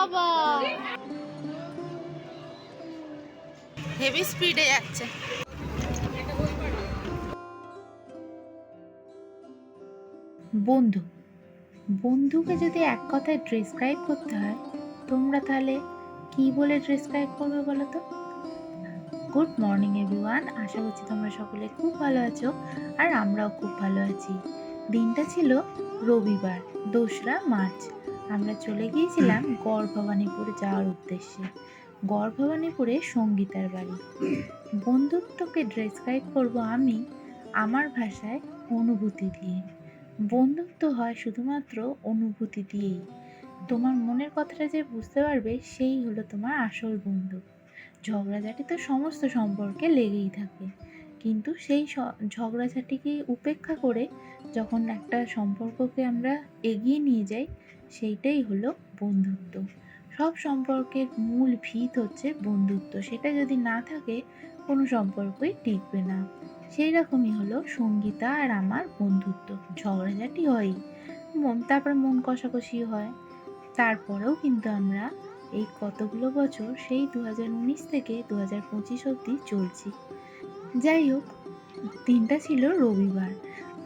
বাবা। হেভি স্পিডে যাচ্ছে। বন্ধু বন্ধুকে যদি এক কথায় ডেসক্রাইব করতে হয় তোমরা তাহলে কি বলে ডেসক্রাইব করবে বলো তো? গুড মর্নিং এভরিওয়ান আশা করছি তোমরা সকলে খুব ভালো আছো আর আমরাও খুব ভালো আছি। দিনটা ছিল রবিবার দোসরা মার্চ। আমরা চলে গিয়েছিলাম গড় ভবানীপুরে যাওয়ার উদ্দেশ্যে। গড় ভবানীপুরে সঙ্গীতার বাড়ি। বন্ধুত্বকে ডেসক্রাইব করব আমি, আমার ভাষায় অনুভূতি দিয়ে। বন্ধুত্ব হয় শুধুমাত্র অনুভূতি দিয়েই। তোমার মনের কথাটা যে বুঝতে পারবে, সেই হলো তোমার আসল বন্ধু। ঝগড়াঝাটি তো সমস্ত সম্পর্কে লেগেই থাকে। কিন্তু সেই ঝগড়াঝাটিকে উপেক্ষা করে যখন একটা সম্পর্ককে আমরা এগিয়ে নিয়ে যাই, সেইটাই হলো বন্ধুত্ব। সব সম্পর্কের মূল ভিত হচ্ছে বন্ধুত্ব। সেটা যদি না থাকে, কোনো সম্পর্কই টিকবে না। সেই রকমই হলো সঙ্গীতা আর আমার বন্ধুত্ব। ঝগড়াঝাটি হয়ই। মন, তারপরে মন কষাকষি হয়। তারপরেও কিন্তু আমরা এই কতগুলো বছর, সেই দু থেকে দু হাজার পঁচিশ অবধি চলছি। যাই হোক, দিনটা ছিল রবিবার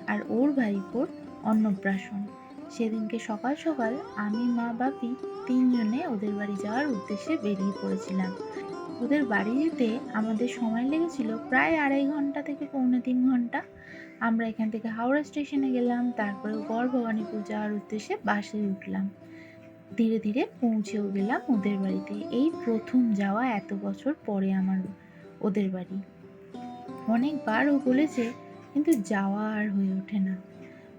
আর ওর ভাইপোর অন্নপ্রাশন। সেদিনকে সকাল সকাল আমি, মা, বাপি তিনজনে ওদের বাড়ি যাওয়ার উদ্দেশ্যে বেরিয়ে পড়েছিলাম। ওদের বাড়ি যেতে আমাদের সময় লেগেছিল প্রায় আড়াই ঘণ্টা থেকে পৌনে তিন ঘণ্টা। আমরা এখান থেকে হাওড়া স্টেশনে গেলাম, তারপরে গড় ভবানীপুর যাওয়ার উদ্দেশ্যে বাসে উঠলাম। ধীরে ধীরে পৌঁছেও গেলাম ওদের বাড়িতে। এই প্রথম যাওয়া এত বছর পরে আমার ওদের বাড়ি। অনেকবার ও বলেছে, কিন্তু যাওয়া আর হয়ে ওঠে না।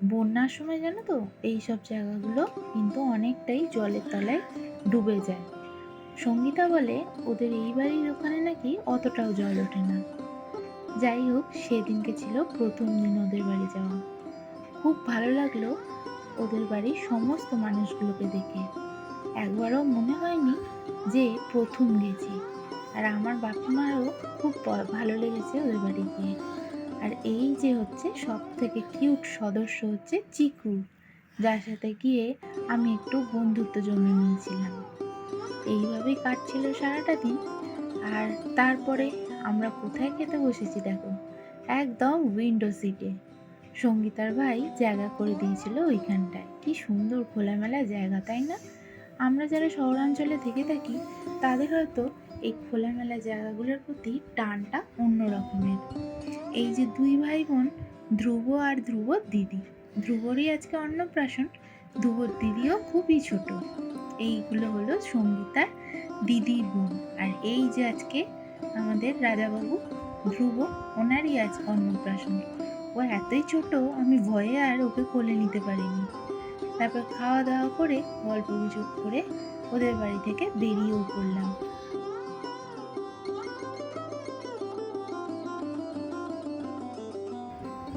বন্যার সময় জানো তো, এই সব জায়গাগুলো কিন্তু অনেকটাই জলের তলায় ডুবে যায়। সঙ্গীতা বলে, ওদের এই বাড়ির ওখানে নাকি অতটাও জল ওঠে না। যাই হোক, সেদিনকে ছিল প্রথম দিন ওদের বাড়ি যাওয়া। খুব ভালো লাগল ওদের বাড়ির সমস্ত মানুষগুলোকে দেখে। একবারও মনে হয়নি যে প্রথম গেছি। আর আমার বাপি মারও খুব ভালো লেগেছে ওদের বাড়ি গিয়ে। আর এই যে হচ্ছে সব থেকে কিউট সদস্য হচ্ছে চিকু, যার সাথে গিয়ে আমি একটু বন্ধুত্ব জমে নিয়েছিলাম। এইভাবেই কাটছিল সারাটা দিন। আর তারপরে আমরা কোথায় খেতে বসেছি দেখো? একদম উইন্ডো সিটে সঙ্গীতার ভাই জায়গা করে দিয়েছিল ওইখানটায়। কি সুন্দর খোলামেলা জায়গা, তাই না? আমরা যারা শহরাঞ্চলে থেকে থাকি, তাদের হয়তো এই খোলামেলা জায়গাগুলোর প্রতি টানটা অন্য রকমের। এই যে দুই ভাই বোন ধ্রুব আর ধ্রুব দিদি। ধ্রুবরই আজকে অন্নপ্রাশন, ধ্রুবর দিদিও খুবই ছোট। এইগুলো হলো সঙ্গীতার দিদি বোন। আর এই যে আজকে আমাদের রাজাবাবু, ধ্রুব, ওনারই আজ অন্নপ্রাশন। ও এতই ছোট, আমি ভয়ে আর ওকে কোলে নিতে পারিনি। তারপর খাওয়া দাওয়া করে গল্প গুজব করে ওদের বাড়ি থেকে বেরিয়েও পড়লাম।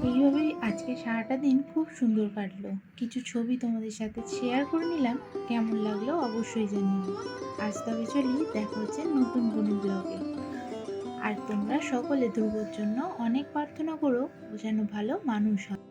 এইভাবেই আজকে সারাটা দিন খুব সুন্দর কাটলো। কিছু ছবি তোমাদের সাথে শেয়ার করে নিলাম, কেমন লাগল অবশ্যই জানিও। আজ তবে চলি, দেখা হচ্ছে নতুন কোনো ব্লগে আর তোমরা সকলে দুর্গোর জন্য অনেক প্রার্থনা করো যেন ভালো মানুষ হয়।